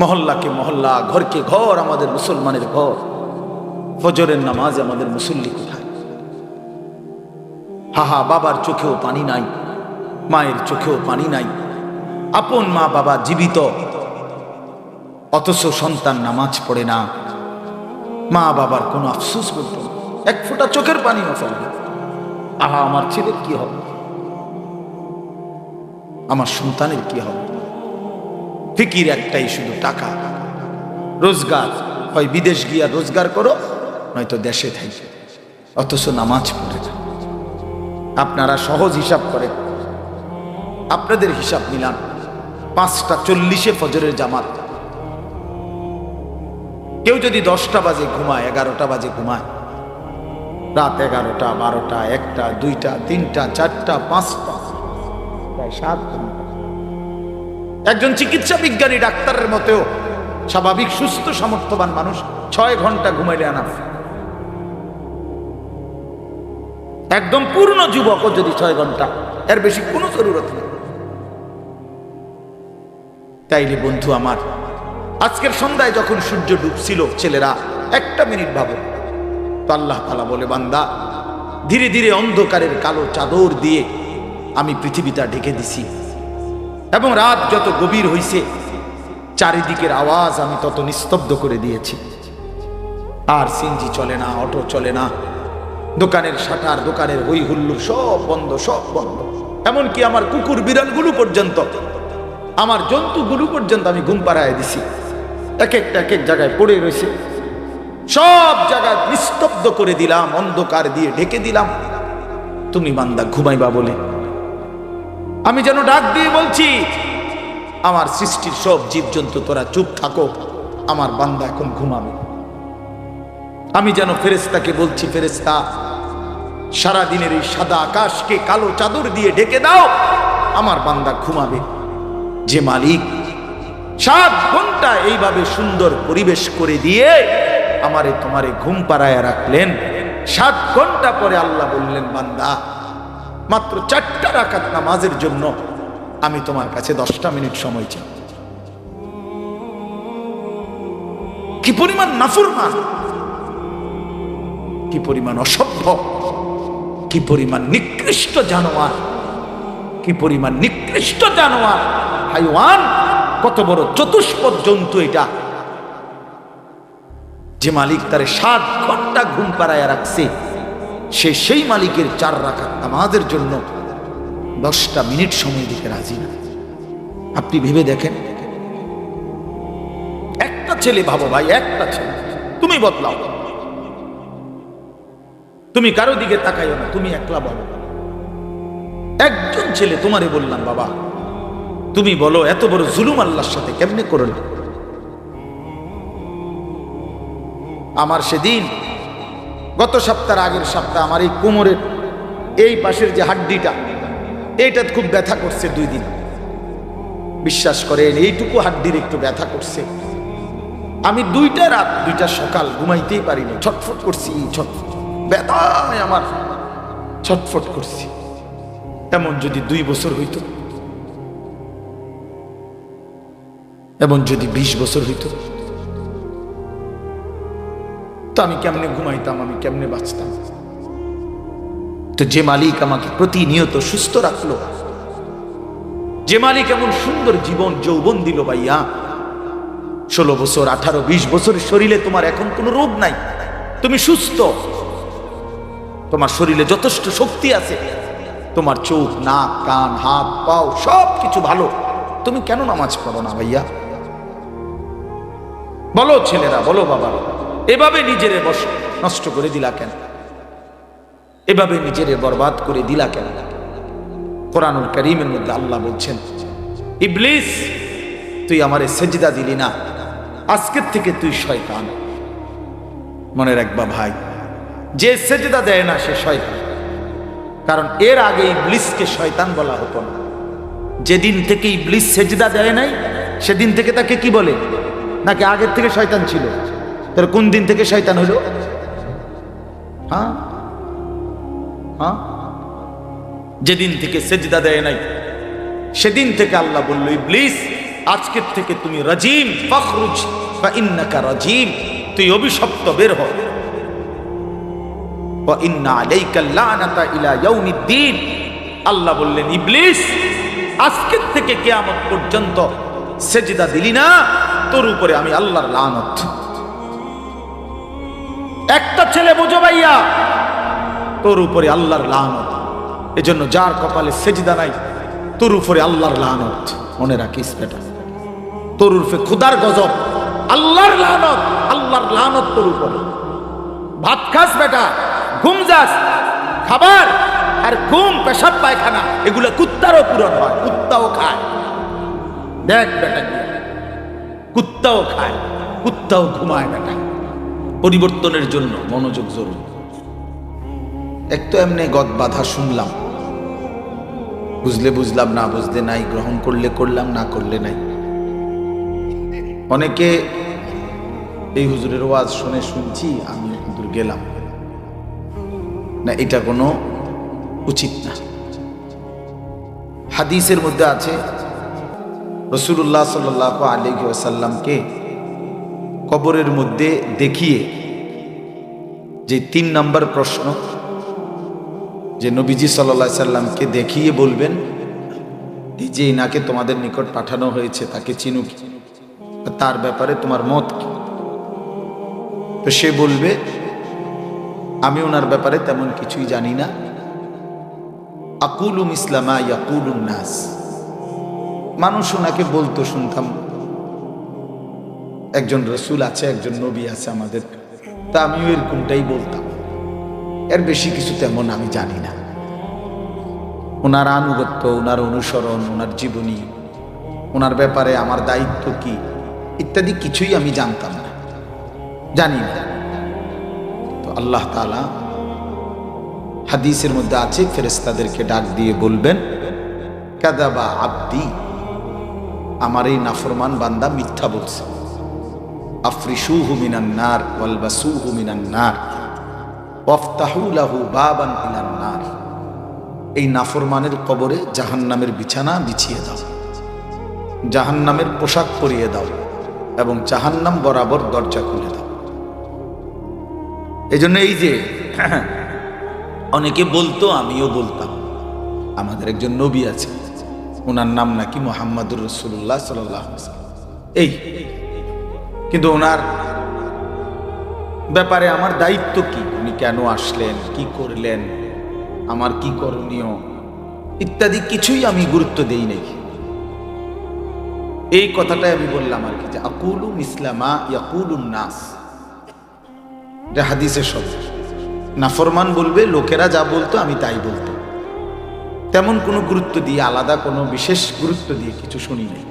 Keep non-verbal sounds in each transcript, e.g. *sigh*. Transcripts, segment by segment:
মহল্লাকে মহল্লা, ঘরকে ঘর আমাদের মুসলমানের ঘর। ফজরের নামাজ আমাদের মুসল্লি কোথায়? হাহা, বাবার চোখেও পানি নাই, মায়ের চোখেও পানি নাই। আপন মা বাবা জীবিত, অথচ সন্তান নামাজ পড়ে না। মা বাবার কোনো আফসোস করত এক ফোঁটা চোখের পানি ফেলবে আহা, আমার ছেলের কি হবে? আমার সন্তানের কি হবে? ফিকির একটাই শুধু টাকা। রোজগার, হয় বিদেশ গিয়া রোজগার করো, নয়তো দেশে থাকি অথচ নামাজ পড়ে আপনারা সহজ হিসাব করেন। আপনাদের হিসাব নিলাম পাঁচটা চল্লিশে ফজরের জামাত। কেউ যদি দশটা বাজে ঘুমায়, এগারোটা বাজে ঘুমায়। রাত এগারোটা, বারোটা, একটা, দুইটা, তিনটা, চারটা, পাঁচটা। প্রায় সাত ঘণ্টা। একজন চিকিৎসা বিজ্ঞানী ডাক্তারের মতেও স্বাভাবিক, সুস্থ, সামর্থ্যবান মানুষ ছয় ঘণ্টা ঘুমাইলে আনা একদম পূর্ণ যুবকও যদি ছয় ঘণ্টা, এর বেশি কোনো জরুরত নেই। তাইলে বন্ধু আমার, আজকের সন্ধ্যায় যখন সূর্য ডুবছিল, ছেলেরা একটা মিনিট ভাবো। তো আল্লাহ তালা বলে, বান্দা, ধীরে ধীরে অন্ধকারের কালো চাদর দিয়ে আমি পৃথিবীটা ঢেকে দিছি। এবং রাত যত গভীর হইছে, চারিদিকের আওয়াজ আমি তত নিস্তব্ধ করে দিয়েছি। আর সিনজি চলে না, অটো চলে না। দোকানের শাটার, দোকানের হই হুল্লুর সব বন্ধ সব বন্ধ। এমনকি আমার কুকুর বিড়ালগুলো পর্যন্ত, আমার জন্তুগুলো পর্যন্ত আমি ঘুম পাড়ায় দিছি। এক একটা এক এক জায়গায় পড়ে রয়েছে। সব জায়গায় নিস্তব্ধ করে দিলাম, অন্ধকার দিয়ে ঢেকে দিলাম। তুমি বান্দা ঘুমাইবা বলে। আমি যেন ডাক দিয়ে বলছি, আমার সৃষ্টির সব জীবজন্তু, তোরা চুপ থাকো, আমার বান্দা এখন ঘুমাবে। আমি যেন ফেরেস্তাকে বলছি ফেরেস্তা সারা দিনের এই সাদা আকাশকে কালো চাদর দিয়ে ঢেকে দাও, আমার বান্দা ঘুমাবে। যে মালিক, সাত ঘণ্টা এইভাবে সুন্দর পরিবেশ করে দিয়ে আমারে তোমারে ঘুম পাড়ায় রাখলেন, সাত ঘণ্টা পরে আল্লাহ বললেন, বান্দা মাত্র চারটা রাখাত নামাজের জন্য আমি তোমার কাছে দশটা মিনিট সময় চাই। কি পরিমাণ নাফরমান? কি পরিমাণ অসভ্য? কি পরিমাণ নিকৃষ্ট জানোয়ার? কি পরিমাণ নিকৃষ্ট জানোয়ার? হাইওয়ান, কত বড় চতুষ্পদ জন্তু এটা। যে মালিক তারে সাত ঘণ্টা ঘুম পাড়ায় রাখছে সে সেই মালিকের চার রাখা নামাজের জন্য দশটা মিনিট সময় দিতে রাজি না। আপনি ভেবে দেখেন। একটা ছেলে ভাবো ভাই, একটা ছেলে। তুমি বদলাও। তুমি কারও দিকে তাকাইও না, তুমি একলা বলো। একজন ছেলে তোমারে বললাম, বাবা, তুমি বলো, এত বড় জুলুম আল্লাহর সাথে কেমনে করলে? আমার সেদিন গত সপ্তাহ আগের সপ্তাহ আমার এই কোমরের এই পাশের যে হাড্ডিটা এইটা খুব ব্যথা করছে দুই দিন। বিশ্বাস করেন, এইটুকু হাড্ডির একটু ব্যথা করছে। আমি দুইটা রাত, দুইটা সকাল ঘুমাইতেই পারিনি ছটফট করছি ছটফট। ব্যথায় আমার ছটফট করছি। এমন যদি দুই বছর হইত, এমন যদি বিশ বছর হইত তো আমি কেমনে ঘুমাইতাম, আমি কেমনে বাঁচতাম? তো যে মালিক আমাকে প্রতিনিয়ত সুস্থ রাখল, যে মালিক এমন সুন্দর জীবন যৌবন দিল ভাইয়া, ষোলো বছর, আঠারো, বিশ বছরের শরীরে তোমার এখন কোনো রোগ নাই, তুমি সুস্থ। তোমার শরীরে যথেষ্ট শক্তি আছে, তোমার চোখ, নাক, কান, হাত, পাও সব কিছু ভালো। তুমি কেন নামাজ পড়ো না ভাইয়া? বলো ছেলেরা, বলো বাবা এভাবে নিজেরে বস নষ্ট করে দিলা কেন? এভাবে নিজেরে বরবাদ করে দিলা কেন? কোরআনুল করিমের মধ্যে আল্লাহ বলছেন, ইবলিস, তুই আমারে সেজদা দিলি না। আজকের থেকে তুই শয়তান। মনে রাখবা ভাই, যে সেজদা দেয় না সে শয়তান। কারণ এর আগে ইবলিসকে শয়তান বলা হতো না। যেদিন থেকে ইবলিস সেজদা দেয় নাই, সেদিন থেকে তাকে কি বলে? নাকি আগের থেকে শয়তান ছিল? তোর কোন দিন থেকে শয়তান হলো? হ্যাঁ? হ্যাঁ? যেদিন থেকে সেজদা দেয় নাই, সেদিন থেকে আল্লাহ বলল, ইবলিস, আজকের থেকে তুমি রাজিম, ফখরুজ বা ইন্নাকা রাজিম, তুই অভিশপ্ত বের হ। আল্লাহ বললেন, ইবলিস, আজকের থেকে কিয়ামত পর্যন্ত সেজদা দিলি না, তোর উপরে আমি আল্লাহর লানত। একটা ছেলে বোঝো ভাইয়া, তোর উপরে আল্লাহর লানত। এজন্য যার কপালে সেজদা নাই, তোর উপরে আল্লাহর লানত। মনে রাখিস বেটা, তোর উর্ফে খুদার গজব, আল্লাহর লানত আল্লাহর লানত তোর উপরে। ভাত খাস বেটা, ঘুম যাস, খাবার আর ঘুম পেশাব পায়খানা, এগুলো কুত্তারও পূরণ হয়, কুত্তাও খায়। দেখ বেটা। কুত্তাও খায়, কুত্তাও ঘুমায় বেটা। পরিবর্তনের জন্য মনোযোগ জরুরি। এক তো এমনি গদ বাধা শুনলাম। বুঝলে বুঝলাম, না বুঝলে নাই, গ্রহণ করলে করলাম, না করলে নাই। অনেকে এই হুজুরের ওয়াজ শুনে শুনছি, আমি হুজুর গেলাম। না, এটা কোনো উচিত না। হাদিসের মধ্যে আছে রসুল্লাহ সাল আলী কবরের মধ্যে দেখিয়ে যে তিন নম্বর প্রশ্ন, যে নবীজি সাল্লা সাল্লামকে দেখিয়ে বলবেন যে ইনাকে তোমাদের নিকট পাঠানো হয়েছে, তাকে চিনুক। তার ব্যাপারে তোমার মত কি? তো সে বলবে, আমি ওনার ব্যাপারে তেমন কিছুই জানি না। আকুলুম ইসলামা ইয়াকুলুম নাস। মানুষ ওনাকে বলতো শুনতাম একজন রসুল আছে, একজন নবী আছে আমাদের। তা আমিও এরকমটাই বলতাম। এর বেশি কিছু তেমন আমি জানি না। ওনার আনুগত্য, ওনার অনুসরণ, ওনার জীবনী, ওনার ব্যাপারে আমার দায়িত্ব কি, ইত্যাদি কিছুই আমি জানতাম না। জানি না। তো আল্লাহ তালা হাদিসের মধ্যে আছে ফেরেস্তাদেরকে ডাক দিয়ে বলবেন, কাদাবা আব্দি, আমার এই নাফরমান বান্দা মিথ্যা বলছে। আফরিসুহু মিনান নার ওয়ালবাসুহু মিনান নার। ওয়াফতাহু লাহু বাবান ইলান নার। এই নাফরমানের কবরে জাহান্নামের বিছানা বিছিয়ে দাও। জাহান্নামের পোশাক পরিয়ে দাও এবং জাহান্নাম বরাবর দরজা খুলে দাও। এই জন্য এই যে *clears throat* অনেকে বলতো, আমিও বলতাম, আমাদের একজন নবী আছে, ওনার নাম নাকি মোহাম্মদুর রসুল্লাহ সাল্লাহ এই কিন্তু ওনার ব্যাপারে আমার দায়িত্ব কি? উনি কেন আসলেন? কি করলেন? আমার কি করণীয়? ইত্যাদি কিছুই আমি গুরুত্ব দেই নাই। এই কথাটাই আমি বললাম আর কি যে আকুলু ইসলামা ইয়াকুলুন নাস। এটা হাদিসের শব্দ। নাফরমান বলবে, লোকেরা যা বলতো আমি তাই বলতো তেমন কোনো গুরুত্ব দিয়ে, আলাদা কোনো বিশেষ গুরুত্ব দিয়ে কিছু শুনি নাই।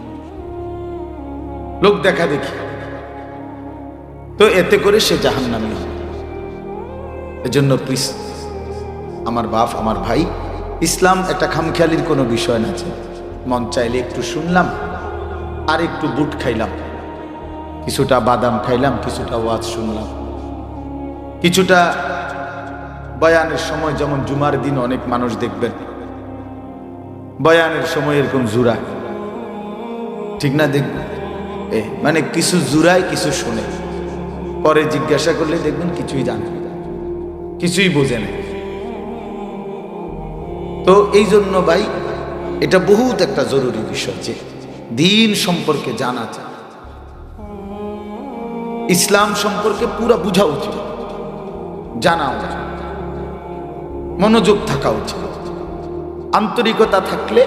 লোক দেখা দেখি। তো এতে করে সে জাহান্নামি হবে। এজন্য প্লিজ আমার বাপ, আমার ভাই, ইসলাম একটা খামখেয়ালির কোনো বিষয় না মন চাইলে একটু শুনলাম, আর একটু বুট খাইলাম। কিছুটা বাদাম খাইলাম, কিছুটা ওয়াজ শুনলাম। কিছুটা বয়ানের সময়, যেমন জুমার দিন অনেক মানুষ দেখবেন, বয়ানের সময় এরকম জুরা ঠিক না দেখবেন? এ মানে কিছু জুরায়, কিছু শোনে। পরে জিজ্ঞাসা করলে দেখবেন কিছুই জানে কিছুই বোঝে না। তো এই জন্য ভাই, এটা বহুত একটা জরুরি বিষয় যে দিন সম্পর্কে জানা যায়। ইসলাম সম্পর্কে পুরা বোঝা উচিত। জানা উচিত। মনোযোগ থাকা উচিত। আন্তরিকতা থাকলে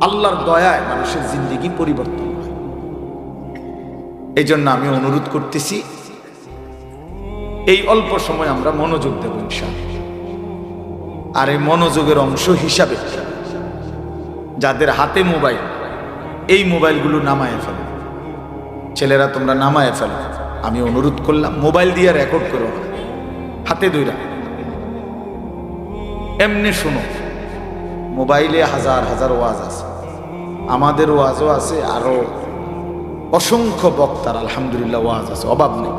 আল্লাহর দয়ায় মানুষের জিন্দিগি পরিবর্তন এই জন্য আমি অনুরোধ করতেছি, এই অল্প সময় আমরা মনোযোগ দেব ইনশাআল্লাহ। আর এই মনোযোগের অংশ হিসাবে যাদের হাতে মোবাইল, এই মোবাইলগুলো নামায় ফেলো। ছেলেরা, তোমরা নামায় ফেলো। আমি অনুরোধ করলাম, মোবাইল দিয়ে রেকর্ড করো হাতে দইরা এমনি শোনো, মোবাইলে হাজার হাজার ওয়াজ আছে। আমাদের ওয়াজও আছে আরও অসংখ্য বক্তার আলহামদুলিল্লাহ ওয়াজ আছে, অভাব নেই।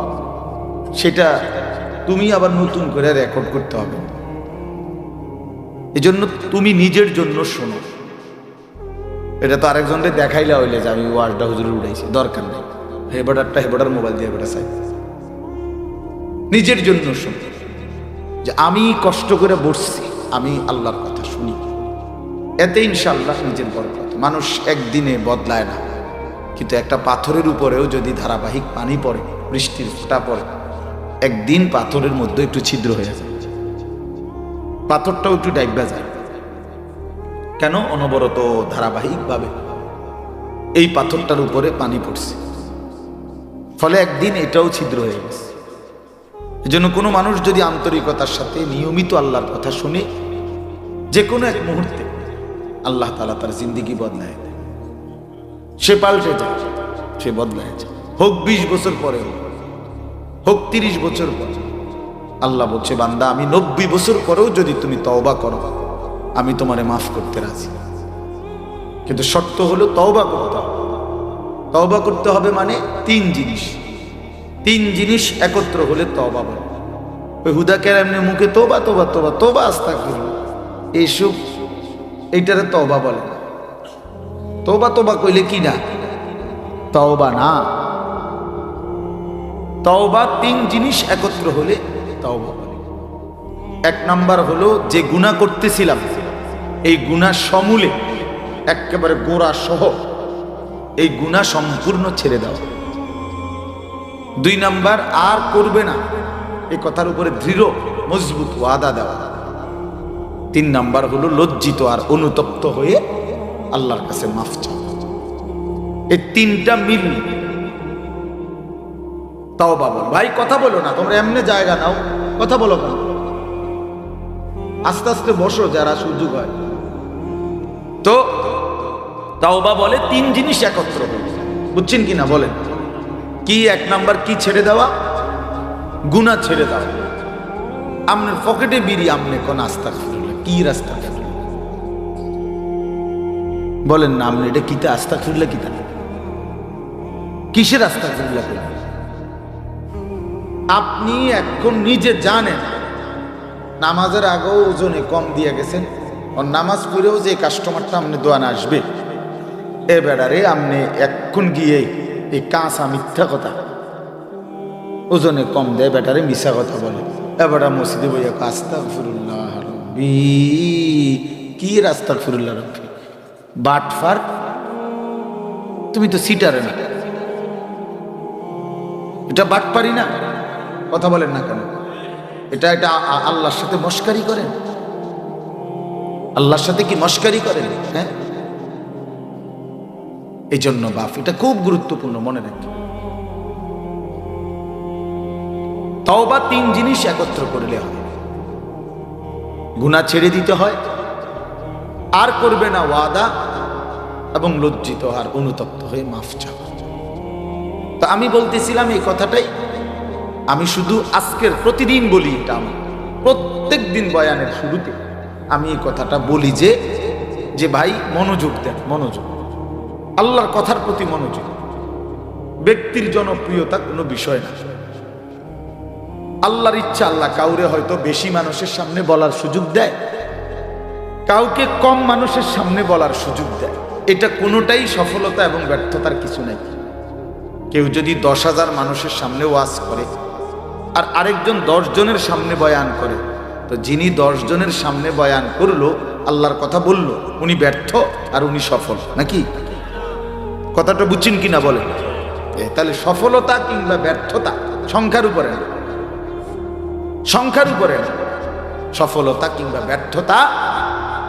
সেটা তুমি আবার নতুন করে রেকর্ড করতে হবে। এজন্য তুমি নিজের জন্য শোনো। এটা তো আরেকজনকে দেখাইলে হইলে যে আমি ওয়াজটা হুজুরে উড়াইছি, দরকার নেই। হেবাটারটা হেবাটার মোবাইল দিয়ে হেবাটা চাই। নিজের জন্য শোনো। যে আমি কষ্ট করে বসছি, আমি আল্লাহর কথা শুনি। এতে ইনশাল্লাহ নিজের বরকত। মানুষ একদিনে বদলায় না। কিন্তু একটা পাথরের উপরেও যদি ধারাবাহিক পানি পড়ে, বৃষ্টির ফোঁটা পড়ে, একদিন পাথরের মধ্যে একটু ছিদ্র হয়ে যায় পাথরটাও একটু ডাইবা যায়। কেন অনবরত ধারাবাহিকভাবে এই পাথরটার উপরে পানি পড়ছে? ফলে একদিন এটাও ছিদ্র হয়ে গেছে। এজন্য কোনো মানুষ যদি আন্তরিকতার সাথে নিয়মিত আল্লাহর কথা শুনে যে কোনো এক মুহূর্তে আল্লাহ তালা তার জিন্দিগি বদলায়। সে পাল্টে যায়, সে বদলায় যায়। হোক বিশ বছর পরে হোক তিরিশ বছর পরে। আল্লাহ বলছে, বান্দা, আমি নব্বই বছর পরেও যদি তুমি তওবা করো, আমি তোমারে মাফ করতে রাজি। কিন্তু শর্ত হলো তওবা করতে হবে। তওবা করতে হবে মানে তিন জিনিস। তিন জিনিস একত্র হলে তওবা বলে। ওই হুদাকে এমনি মুখে তোবা তোবা তোবা তোবা আস্তা করল এইসব এইটারে তওবা বলে। তোবা তোবা কইলে কি না? তওবা না। তওবা তিন জিনিস একত্র হলে তওবা এক নাম্বার হলো যে গুণা করতেছিলাম এই গুণা সমূলে একেবারে গোড়া সহ এই গুণা সম্পূর্ণ ছেড়ে দাও। দুই নাম্বার আর করবে না এই কথার উপরে দৃঢ় মজবুত ওয়াদা দেওয়া। তিন নাম্বার হলো লজ্জিত আর অনুতপ্ত হয়ে আল্লাহর কাছে মাফ চাও এই তিনটা মিল তাও বাবা, ভাই, কথা বলো না, তোমরা এমনি জায়গা নাও, কথা বলো কেন আস্তে আস্তে বসো, যারা সুযোগ হয়। তো তাওবা বলে তিন জিনিস একত্র বুঝছেন কি না বলেন? কি এক নাম্বার, কি ছেড়ে দেওয়া? গুণা ছেড়ে দেওয়া। আপনার পকেটে বিড়ি, আমনে কোন আস্তা কি রাস্তা? বলেন না, আপনি এটা কিতে? আস্তা ফিরলে কিতা? কিসের আস্তা ফিরলে আপনি এখন নিজে জানেন, নামাজের আগেও ওজনে কম দিয়ে গেছেন, আর নামাজ পড়েও যে কাস্টমারটা আপনি দোয়ানে আসবে, এ বেড়ারে আপনি এখন গিয়ে এই কাঁচা মিথ্যা কথা, ওজনে কম দেয়, বেটারে মিশা কথা বলে। এবারে মসজিদে বইয়া কাস্তা ফিরুল্লাহ কি রাস্তা ফিরুল্লাহ রব্বি? বাটফার তুমি তো সিটারে না। এটা বাট পারি না, কথা বলেন না কেন? এটা এটা আল্লাহর সাথে মস্কারি করেন। আল্লাহর সাথে কি মস্কারি করেন? হ্যাঁ? এই জন্য বাপ, এটা খুব গুরুত্বপূর্ণ, মনে রাখি। তওবা তিন জিনিস একত্র করলে হয়। গুণা ছেড়ে দিতে হয় আর করবে না ওয়াদা এবং লজ্জিত আর অনুতপ্ত হয়ে মাফ চাওয়া তা আমি বলতেছিলাম এই কথাটাই। আমি শুধু আজকের প্রতিদিন বলি এটা আমার। প্রত্যেক দিন বয়ানের শুরুতে আমি এই কথাটা বলি যে যে ভাই, মনোযোগ দেন, মনোযোগ। আল্লাহর কথার প্রতি মনোযোগ। ব্যক্তির জনপ্রিয়তা কোনো বিষয় না। আল্লাহর ইচ্ছা আল্লাহ কাউরে হয়তো বেশি মানুষের সামনে বলার সুযোগ দেয়। কাউকে কম মানুষের সামনে বলার সুযোগ দেয়। এটা কোনোটাই সফলতা এবং ব্যর্থতার কিছু নাই। কেউ যদি দশ হাজার মানুষের সামনে ওয়াজ করে আর আরেকজন দশ জনের সামনে বয়ান করে তো যিনি জনের সামনে বয়ান করল আল্লাহর কথা বলল উনি ব্যর্থ আর উনি সফল নাকি? কথাটা বুঝছেন কিনা বলেন? এ, তাহলে সফলতা কিংবা ব্যর্থতা সংখ্যার উপরে না। সংখ্যার উপরে না। সফলতা কিংবা ব্যর্থতা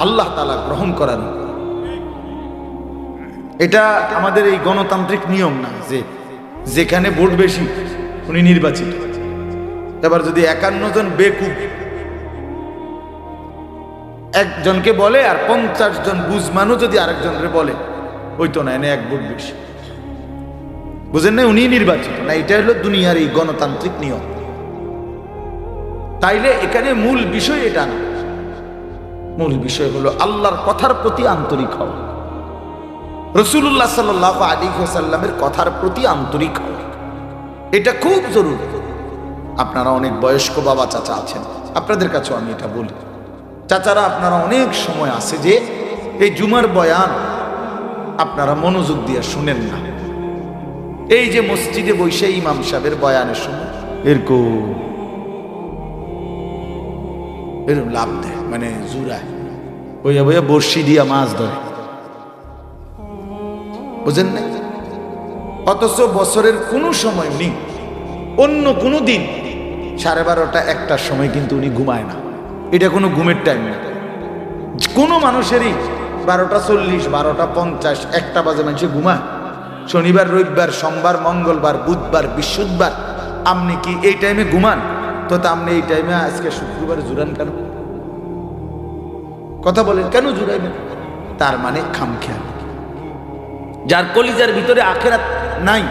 আল্লাহ তালা গ্রহণ করার। এটা আমাদের এই গণতান্ত্রিক নিয়ম না যে যেখানে ভোট বেশি, উনি নির্বাচিত। এবার যদি একান্ন জন বেকুব, একজনকে বলে আর পঞ্চাশ জন বুঝমানও যদি আরেকজনকে বলে ওই তো না, এনে এক ভোট বেশি। বুঝেন না উনি নির্বাচিত। না এটা হলো দুনিয়ার এই গণতান্ত্রিক নিয়ম। তাইলে এখানে মূল বিষয় এটা না। মূল বিষয় হলো আল্লাহর কথার প্রতি আন্তরিক হওয়া রসুল্লাহ সাল্লাহ আলী সাল্লামের কথার প্রতি আন্তরিক হওয়া এটা খুব জরুরি। আপনারা অনেক বয়স্ক বাবা চাচা আছেন। আপনাদের কাছেও আমি এটা বলি। চাচারা আপনারা অনেক সময় আছে যে এই জুমার বয়ান আপনারা মনোযোগ দিয়ে শুনেন না। এই যে মসজিদে বসে ইমাম সাহেবের বয়ানের সময়, এরকম এরকম লাভ দেয় মানে জুড়ায়। বইয়া বইয়া বর্ষি দিয়া মাছ ধরে। বুঝেন না অথচ বছরের কোনো সময় নেই অন্য কোনো দিন, সাড়ে বারোটা, একটার সময় কিন্তু উনি ঘুমায় না। এটা কোনো ঘুমের টাইম না। কোনো মানুষেরই বারোটা চল্লিশ, বারোটা পঞ্চাশ, একটা বাজে মানুষে ঘুমায়। শনিবার, রবিবার, সোমবার, মঙ্গলবার, বুধবার, বৃহস্পতিবার, আপনি কি এই টাইমে ঘুমান? তো আপনি এই টাইমে আজকে শুক্রবার জুড়ান কেন? কথা বলেন, কেন জুড়াইবেন তার মানে খামখেয়াল। যার কলিজার ভিতরে আখেরাত নাই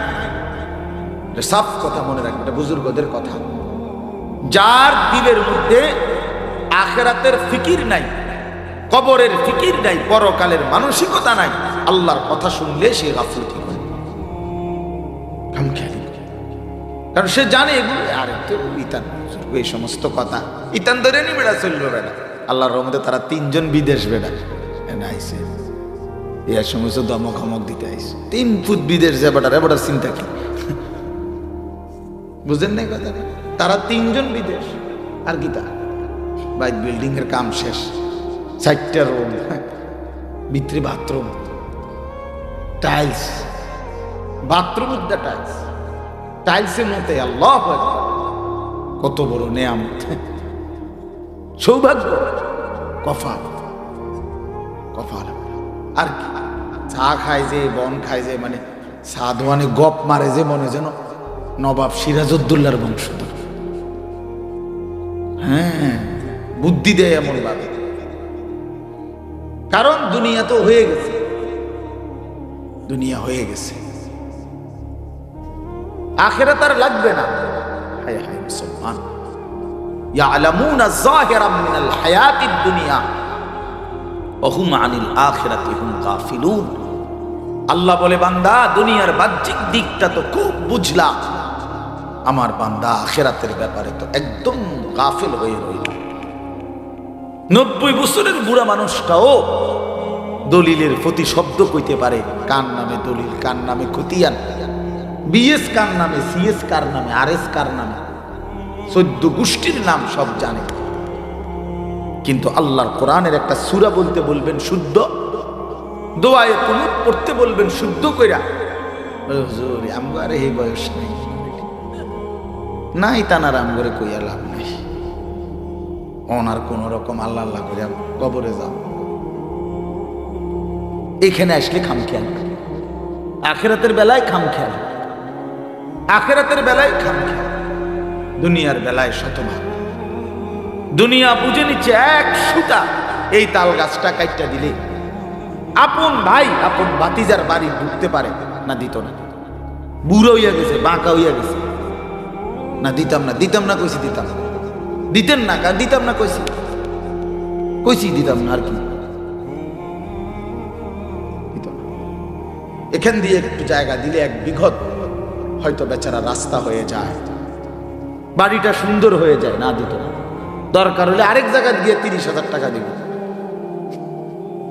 সাফ কথা মনে রাখবে এটা বুজুর্গদের কথা। যার দিলের মধ্যে আখেরাতের ফিকির নাই, কবরের ফিকির নাই, পরকালের মানসিকতা নাই, আল্লাহর কথা শুনলে সে গাফলতি করে কারণ সে জানে এগুলো, আর, তো ইতান। এই সমস্ত কথা। ইতান ধরে নি বেড়া চলবে বেড়া আল্লাহর রহমতে তারা তিনজন বিদেশ বেড়া। আইসে এই সমস্ত দিতে আইসে তিন ফুট বিদেশ চিন্তা কি? বুঝেন নাই কথা তারা তিনজন বিদেশ। আর কি তা? বাইক বিল্ডিং এর কাম শেষ। চারটা রুম ভিতরে bathroom. Tiles. Bathroom the tiles. টাইলসের মধ্যে আল্লাহ। কত বড় নেয়ামত। সৌভাগ্য। কফা কফাল আর কি? চা খায় যে, বন খায় যে মানে সাধুয়ানে গপ মারে যে, মনে যেন নবাব সিরাজউদ্দৌলার বংশধর। হ্যাঁ বুদ্ধি দেয় এমন ভাবে কারণ দুনিয়া তো হয়ে গেছে। দুনিয়া হয়ে গেছে। আখেরা তার লাগবে না। হায় মুসলমান। আল্লাহ বলে, বান্দা, দুনিয়ার বাহ্যিক দিকটা তো খুব আমার বান্দা, আখেরাতের ব্যাপারে তো একদম গাফিল হয়ে রইল। নব্বই বছরের বুড়া মানুষটাও দলিলের প্রতি শব্দ কইতে পারে, কার নামে দলিল, কার নামে খতিয়ান। বিএস কার নামে, সিএস কার নামে আর এস কার নামে? চোদ্দ গোষ্ঠীর নাম সব জানে। কিন্তু আল্লাহর কোরআনের একটা সুরা বলতে বলবেন শুদ্ধ। দোয়ায় কুনুত পড়তে বলবেন শুদ্ধ কইরা। হুজুর আমগার এই বয়স নেই। নাই তানার আমগরে কইয়া লাভ নাই। ওনার কোন রকম আল্লাহ আল্লাহ করে কবরে যাও। এখানে আসলে খাম খেয়াল আখেরাতের বেলায় খাম খেয়াল আখেরাতের বেলায় খাম দুনিয়ার বেলায় শতভাগ। দুনিয়া বুঝে নিচ্ছে এক সুতা এই তাল গাছটা কাইটটা দিলে। আপন ভাই, আপন বাতিজার বাড়ি ঢুকতে পারে, না দিত না। বুড়ো হইয়া গেছে, বাঁকা হইয়া গেছে। না দিতাম না দিতাম না কইছি দিতাম। দিতেন না, কার দিতাম না কইছি। কইছি দিতাম না আর কি। এখান দিয়ে একটু জায়গা দিলে এক বিঘত হয়তো বেচারা রাস্তা হয়ে যায়। বাড়িটা সুন্দর হয়ে যায়, না দিত না। দরকার হলে আরেক জায়গায় গিয়ে তিরিশ হাজার টাকা দিব।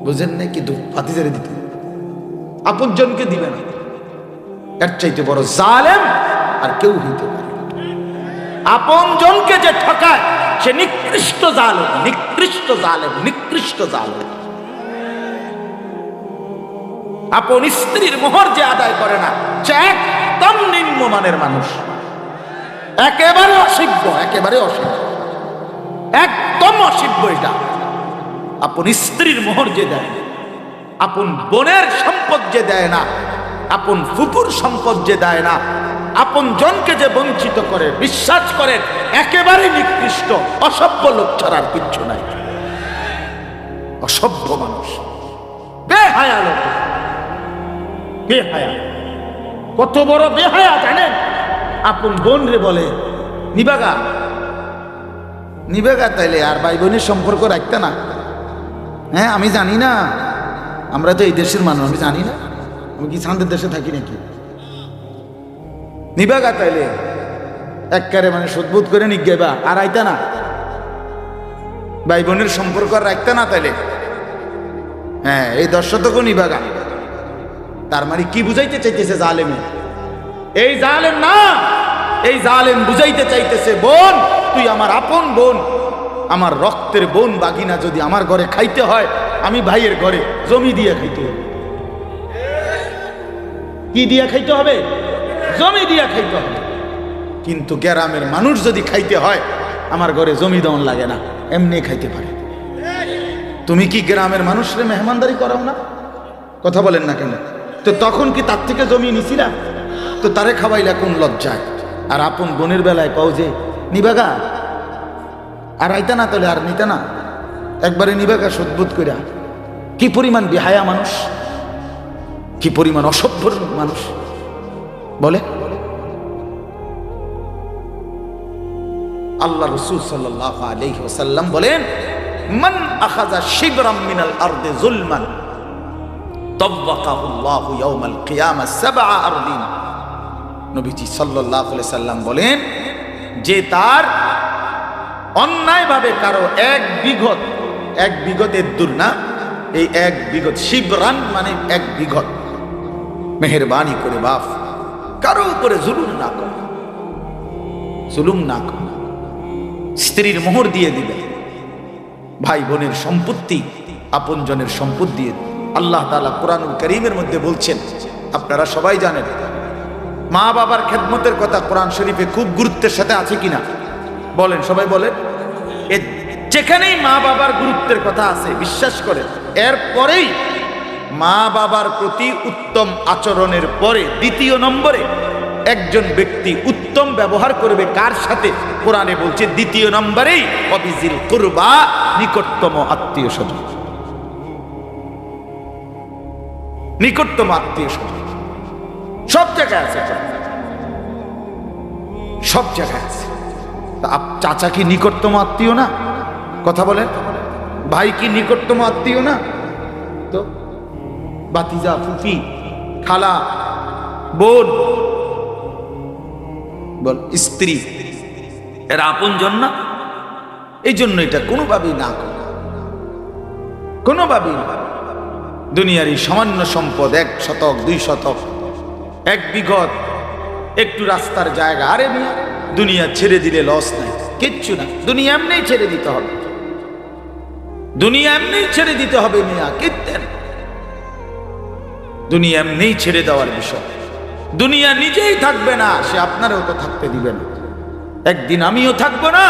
বুঝেন না কিন্তু ভাতিজারে দিতে। আপন জনকে দিবে না। এর চাইতে বড় জালেম আর কেউ হইতে পারে। আপন জনকে যে ঠকায়, সে নিকৃষ্ট জালেম নিকৃষ্ট জালেম নিকৃষ্ট জালেম। আপন স্ত্রীর মোহর যে আদায় করে না, সে একদম নিম্নমানের মানুষ। একেবারে অসিব্য একেবারে অসিব্য একদম অসিব্য এটা। আপন স্ত্রীর মোহর যে দেয় আপন বোনের সম্পদ যে দেয় না, আপন ফুপুর সম্পদ যে দেয় না, আপন জনকে যে বঞ্চিত করে, বিশ্বাস করে, একেবারে নিকৃষ্ট, অসভ্য লোক ছাড়ার কিচ্ছু নাই। অসভ্য মানুষ। বেহায়া লোক। বেহায়া। কত বড় বেহায়া, জানেন? আপন বোন রে বলে, নিবাগা। নিবেগা তাইলে আর ভাই বোনের সম্পর্ক রাখতে না। হ্যাঁ আমি জানি না। আমরা তো এই দেশের মানুষ, আমি জানি না। আমি কি শান্তির দেশে থাকি নাকি? নিবেগা তাইলে এককারে মানে সদ্ভুত করে নিগেবা আর আইতা না। ভাই বোনের সম্পর্ক আর রাখতে না তাইলে। হ্যাঁ এই দশ শতকও নিবাগা। তার মানে কি বুঝাইতে চাইতেছে জালেমে? এই জালেম না, এই জালেম বুঝাইতে চাইতেছে, বোন, তুই আমার আপন বোন, আমার রক্তের বোন বাগিনা যদি আমার ঘরে খাইতে হয়, আমি ভাইয়ের ঘরে জমি দিয়ে খাইতে হবে কি দিয়ে খাইতে হবে? জমি দিয়ে খাইতে হবে। কিন্তু গ্রামের মানুষ যদি খাইতে হয়, আমার ঘরে জমি দন লাগে না, এমনি খাইতে পারে। তুমি কি গ্রামের মানুষরে মেহমানদারি করাও না? কথা বলেন না কেন? তো তখন কি তার থেকে জমি নিছিলা তো তারে খাওয়াইলা কোন লজ্জায়? আর আপন বোনের বেলায় কও যে নিবাগা আর আইতা না তাহলে আর নিতা না। একবারে নিবাগা সদ্ভুত কইরা। কি পরিমাণ বিহায়া মানুষ? কি পরিমাণ অসভ্য মানুষ? বলে। আল্লাহ রসুল সাল্লাহ আলাইহি ওয়াসাল্লাম বলেন, মান আখাযা শিবরাম মিনাল আরদে যুলমান। নবীজি আলাইহি সাল্লাম বলেন, যে তার অন্যায়ভাবে কারও এক বিঘত, এক বিঘতের দূর না, এই এক বিঘত শিবরান মানে এক বিঘত। মেহরবানি করে বাপ, কারও উপরে জুলুম না কর। জুলুম না কর। স্ত্রীর মোহর দিয়ে দিবে। ভাই বোনের সম্পত্তি, আপনজনের সম্পদ দিয়ে দিবে। আল্লাহ তাআলা কোরআনুল করিমের মধ্যে বলছেন, আপনারা সবাই জানেন, মা বাবার খেদমতের কথা কোরআন শরীফে খুব গুরুত্বের সাথে আছে কিনা? বলেন, সবাই বলেন। যেখানেই মা বাবার গুরুত্বের কথা আছে, বিশ্বাস করেন এরপরেই মা বাবার প্রতি উত্তম আচরণের পরে দ্বিতীয় নম্বরে একজন ব্যক্তি উত্তম ব্যবহার করবে কার সাথে? কোরআনে বলছে, দ্বিতীয় নম্বরেই অবিজিল কুরবা, নিকটতম আত্মীয় স্বজন। নিকটতম আত্মীয় স্বজন। সব জায়গায় আছে। সব জায়গায় আছে। চাচা কি নিকটতম আত্মীয় না? কথা বলেন। ভাই কি নিকটতম আত্মীয় না? তো বাতিজা ফুফি, খালা, বোন। বল, স্ত্রী। এরা আপন জন না? এই জন্য এটা কোনোভাবেই না কোনোভাবেই না। দুনিয়ার এই সামান্য সম্পদ এক শতক, দুই শতক, এক বিঘত, একটু রাস্তার জায়গা। আরে দুনিয়া ছেড়ে দিলে লস নাই। কিচ্ছু না। দুনিয়া এমনি ছেড়ে দিতে হবে। দুনিয়া এমনি ছেড়ে দিতে হবে মিয়া, কিত্তেন। দুনিয়া এমনি ছেড়ে দেওয়ার বিষয়। দুনিয়া নিজেই থাকবে না, সে আপনারও তো থাকতে দিবে না। একদিন আমিও থাকব না,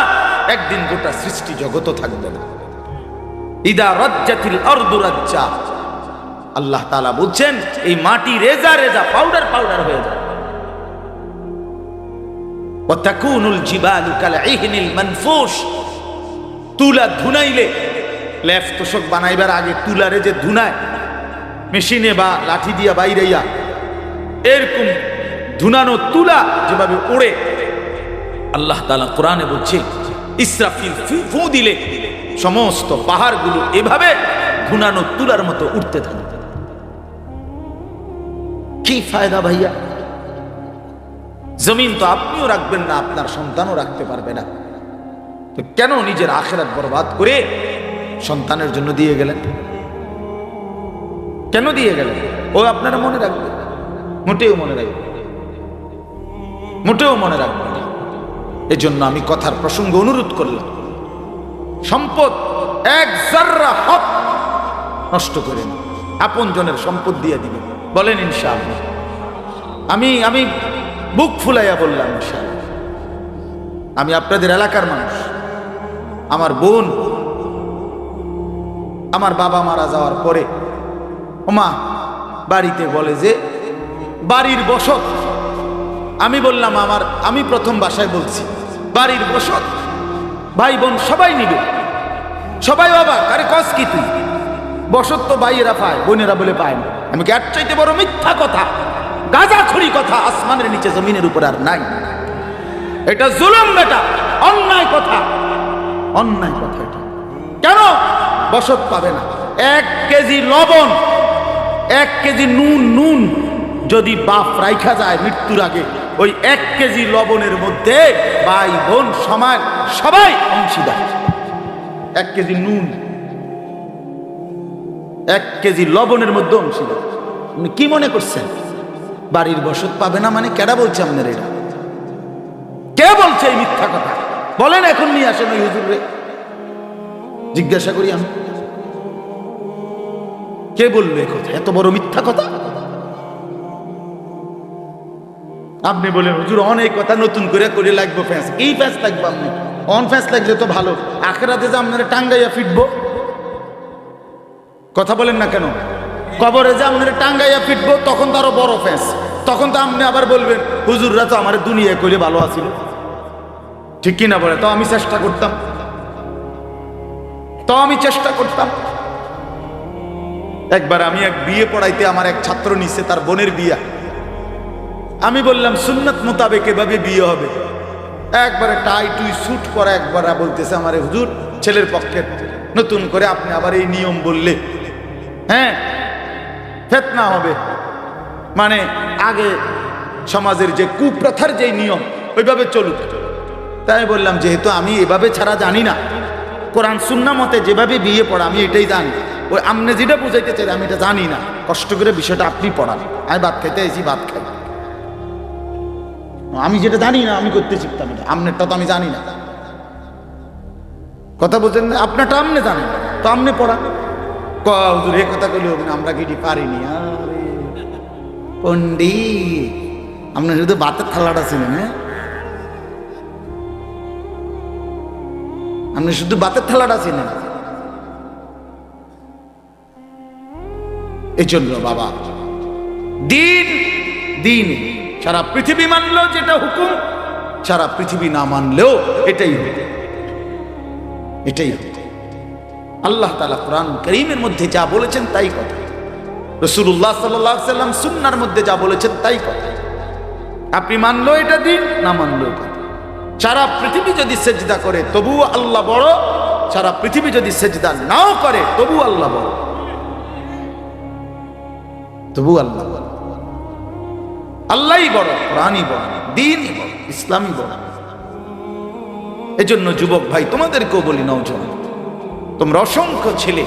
একদিন গোটা সৃষ্টি জগতও থাকবে না। ইদা রাজ্জাতিল আরদু রাজ্জা। আল্লাহ তালা বলছেন, এই মাটি রেজা রেজা পাউডার পাউডার হয়ে যায়। তুলা ধুনাইলে লেফ তোষক বানাইবার আগে ধুনায়, মেশিনে বা লাঠি দিয়া এরকম ধুনানো তুলা যেভাবে ওড়ে, আল্লাহ তাআলা কোরআনে বলছে, ইসরাফিল ফু দিলে সমস্ত পাহাড়গুলো এভাবে ধুনানো তুলার মতো উঠতে থাকে। কি ফায়দা ভাইয়া? জমিন তো আপনিও রাখবেন না, আপনার সন্তানও রাখতে পারবে না। তো কেন নিজের আখেরাত বরবাদ করে সন্তানের জন্য দিয়ে গেলেন? কেন দিয়ে গেলেন? ও আপনারা মনে রাখবে মোটেও মনে রাখবে মোটেও মনে রাখবে না। এজন্য আমি কথার প্রসঙ্গ অনুরোধ করলাম। সম্পদ, এক জাররা হক নষ্ট করেন আপন জনের সম্পদ দিয়ে দিবেন। বলেন ইনশাআল্লাহ। আমি আমি বুক ফুলাইয়া বললাম, ইনশাআল্লাহ। আমি আপনাদের এলাকার মানুষ। আমার বোন, আমার বাবা মারা যাওয়ার পরে ওমা বাড়িতে বলে যে, বাড়ির বসত। আমি বললাম, আমার, আমি প্রথম বাসায় বলছি, বাড়ির বসত। ভাই বোন সবাই নিবে। সবাই বাবা আরে কস কি তুই? বসত তো ভাইয়েরা পায়, বোনেরা বলে পায় না। আমি আর চাইতে বড় মিথ্যা কথা, গাজা ছড়ি কথা আসমানের নিচে জমিনের উপর আর নাই। এটা জুলুম বেটা, অন্যায় কথা। অন্যায় কথা এটা। কেন? বসত পাবে না। এক কেজি লবণ, এক কেজি নুন নুন। যদি বাপ রাইখা যায় মৃত্যুর আগে, ওই এক কেজি লবণের মধ্যে ভাই বোন সমাজ সবাই অংশীদার। এক কেজি নুন এক কেজি লবণের মধ্যে অংশীদার। উনি কি মনে করছেন? বাড়ির বসত পাবে না মানে কেডা বলছে আপনার এটা? কে বলছে এই মিথ্যা কথা? বলেন এখন নিয়ে আসেন ওই হুজুর রে জিজ্ঞাসা করি আমি। কে বলল এ কথা? এত বড় মিথ্যা কথা? আপনি বলেন, হুজুর, অনেক কথা নতুন করে করে লাগবো ফ্যাঁস এই ফ্যাঁস লাগবে আপনি? অন ফ্যাঁস লাগলে তো ভালো। আখেরাতে যে আপনারা টাঙ্গাইয়া ফিটবো। কথা বলেন না কেন? কবরে যে আপনারা টাঙ্গাইয়া ফিটবো, তখন তো আরও বড় ফ্যাঁস তখন তো আপনি আবার বলবেন, হুজুররা তো আমার দুনিয়া কইলে ভালো আছিল। ঠিক কিনা বলে? তো আমি চেষ্টা করতাম। তো আমি চেষ্টা করতাম। একবার আমি এক বিয়ে পড়াইতে আমার এক ছাত্র নিচ্ছে তার বোনের বিয়া। আমি বললাম, সুন্নত মোতাবেক এভাবে বিয়ে হবে। একবারে টাই টুই স্যুট পরা একবার বলতেছে আমার, হুজুর, ছেলের পক্ষে নতুন করে আপনি আবার এই নিয়ম বললে হ্যাঁ ফেতনা হবে। মানে আগে সমাজের যে কুপ্রথার যে নিয়ম, ওইভাবে চলুক। তাই বললাম, যেহেতু আমি এভাবে ছাড়া জানি না, কোরআন সুন্না মতে যেভাবে বিয়ে পড়া, আমি এটাই জানি। ওই আমনে যেটা বুঝাইতে চাই আমি এটা জানি না। কষ্ট করে বিষয়টা আপনি পড়ান। আমি ভাত খাইতে এসি ভাত খাই। আমি যেটা জানি না, আমি করতে শিখতাম এটা। আপনারটা তো আমি জানি না। কথা বলছেন আপনারটা আমনে জানেন। তো আমনে পড়া হুজুর, এ কথা কইলে হবে আমরা কি পারিনি। আরে পন্ডিত আপনার শুধু বাতের থালাটা ছিলেন হ্যাঁ আপনি শুধু বাতের থালাটা ছিলেন এই জন্য বাবা, দিন দিন সারা পৃথিবী মানলেও যেটা হুকুম, সারা পৃথিবী না মানলেও এটাই হুকুম এটাই হুকুম আল্লাহ তালা কোরআন করিমের মধ্যে যা বলেছেন তাই কথা। রসুল্লাহ সাল্লাম সুন্নার মধ্যে যা বলেছেন তাই কথা। আপনি মানলো এটা দিন, না মানলো সারা পৃথিবী যদি সেজদা করে, তবুও আল্লাহ বড়। সারা পৃথিবী যদি সেজদা নাও করে তবু আল্লাহ বড়। তবু আল্লাহ বড়। আল্লাহই বড়, কোরআনই বড় বড়, ইসলামই বড়। এজন্য যুবক ভাই, তোমাদেরকেও বলি নৌজওয়ান তোমরা অসংখ্য ছেলে।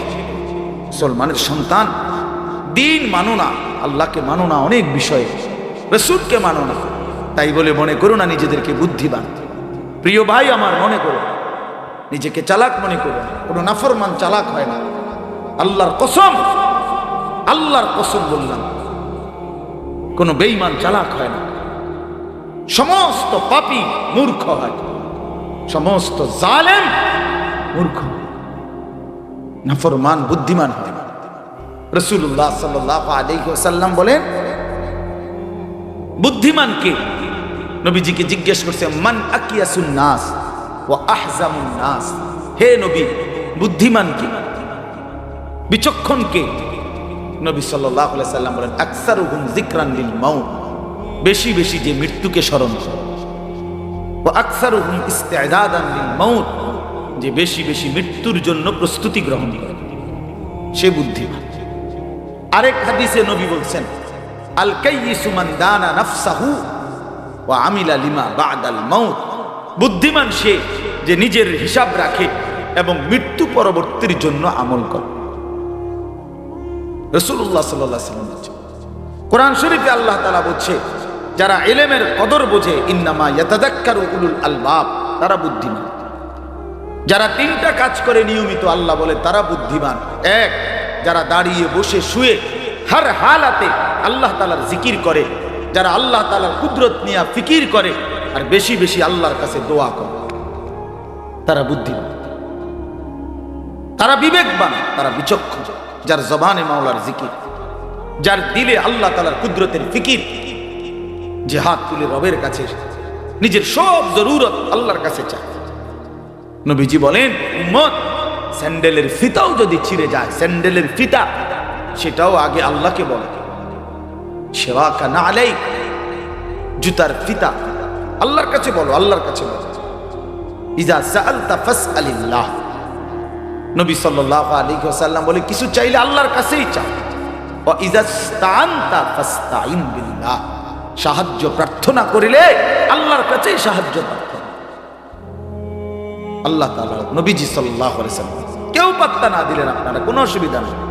মুসলমানের সন্তান। দিন মানো না, আল্লাহকে মানো না, অনেক বিষয়ে। রসুলকে মানো না। তাই বলে মনে করো না নিজেদেরকে বুদ্ধিবান প্রিয় ভাই, আমার মনে করো, নিজেকে চালাক মনে করো। কোনো নাফরমান চালাক হয় না। আল্লাহর কসম আল্লাহর কসম বললাম। কোনো বেঈমান চালাক হয় না। সমস্ত পাপী মূর্খ হয়। সমস্ত জালেম মূর্খ। নাফরমান, বুদ্ধিমান হয়। না রসুল্লাহ সাল্লাহ আলাইসাল্লাম বলেন, বুদ্ধিমান কে? নবীজিকে জিজ্ঞেস করছে, মান আকিয়াসুন নাস ও আহজামুন নাস? হে নবী, বুদ্ধিমান কে? বিচক্ষণ কে? নবী সাল্লাহ সাল্লাম বলেন আকসার হুম জিক্রান লিল মাউত। বেশি বেশি যে মৃত্যুকে স্মরণ করে। ও আকসার হুম ইস্তেদাদান লিল মাউত। যে বেশি বেশি মৃত্যুর জন্য প্রস্তুতি গ্রহণ করে। সে বুদ্ধিমান। আরেক হাদিসে নবী বলছেন আল নাফসাহু আমিলা লিমা বাদাল বুদ্ধিমান সে যে নিজের হিসাব রাখে এবং মৃত্যু পরবর্তীর জন্য আমল করে। রসুল্লাহ সাল্লাহ সাল্লাম কোরআন শরীফে আল্লাহ তালা বলছে, যারা এলেমের কদর বোঝে, ইন্নামা ইয়াতাদাক্কারু উলুল আলবাব, তারা বুদ্ধিমান। যারা তিনটা কাজ করে নিয়মিত, আল্লাহ বলে তারা বুদ্ধিমান। এক, যারা দাঁড়িয়ে বসে শুয়ে হার হালাতে আল্লাহ তালার জিকির করে, যারা আল্লাহ তালার কুদরত নিয়ে ফিকির করে, আর বেশি বেশি আল্লাহর কাছে দোয়া করে। তারা বুদ্ধিমান। তারা বিবেকবান, তারা বিচক্ষণ, যার জবানে মাওলার জিকির, যার দিলে আল্লাহ তালার কুদরতের ফিকির, যে হাত তুলে রবের কাছে, নিজের সব জরুরত আল্লাহর কাছে চায়। নবীজি বলেন, উম্মত, স্যান্ডেলের ফিতাও যদি ছিঁড়ে যায়, স্যান্ডেলের ফিতা, সেটাও আগে আল্লাহকে বলে। সেবা কানা আলাই, জুতার ফিতা, আল্লাহর কাছে বলো, আল্লাহর কাছে বলো। ইজা সাআলতা ফাসআলিল্লাহ। নবী সাল্লাল্লাহু আলাইহি ওয়াসাল্লাম বলে, কিছু চাইলে আল্লাহর কাছেই চাও। ও ইজা ইসতাআনতা ফাসতাইন বিল্লাহ। সাহায্য প্রার্থনা করিলে আল্লাহর কাছেই সাহায্য প্রার্থনা আল্লাহ তালা নবীজি সাল্লাহ কেউ পাত্তা না দিলেন আপনারা কোনো অসুবিধা নেই।